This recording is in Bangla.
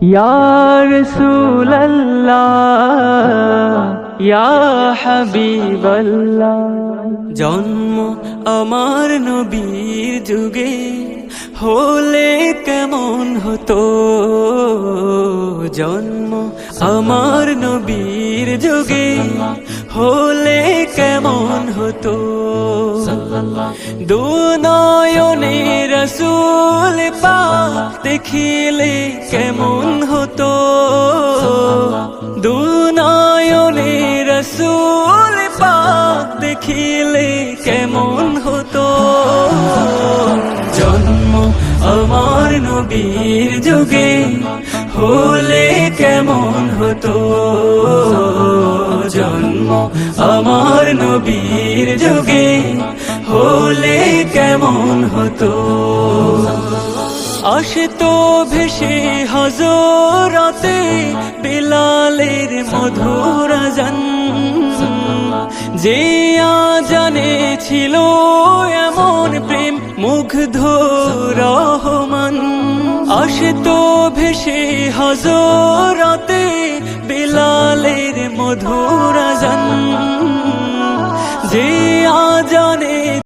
ইয়া রাসূলাল্লাহ ইয়া হাবিবাল্লাহ জন্ম আমার নবীর যুগে হলে কেমন হতো? জন্ম আমার নবীর যুগে হলে কেমন হতো? দুনয়নে রসুল পা দেখিলে কেমন হতো? দুনয়নে রসুল পা দেখিলে কেমন হতো? জন্ম আমার নবীর যুগে হলে কেমন হতো? জন্ম আমার নবীর যুগে হলে কেমন হতো? আসে তো ভেসে হজরাতে বিলালের মধুর জন যে জানে ছিল এমন প্রেম মুগ্ধ রহমান। আসে তো ভেসে হজরাতে বিলালের মধুর জন যে জানে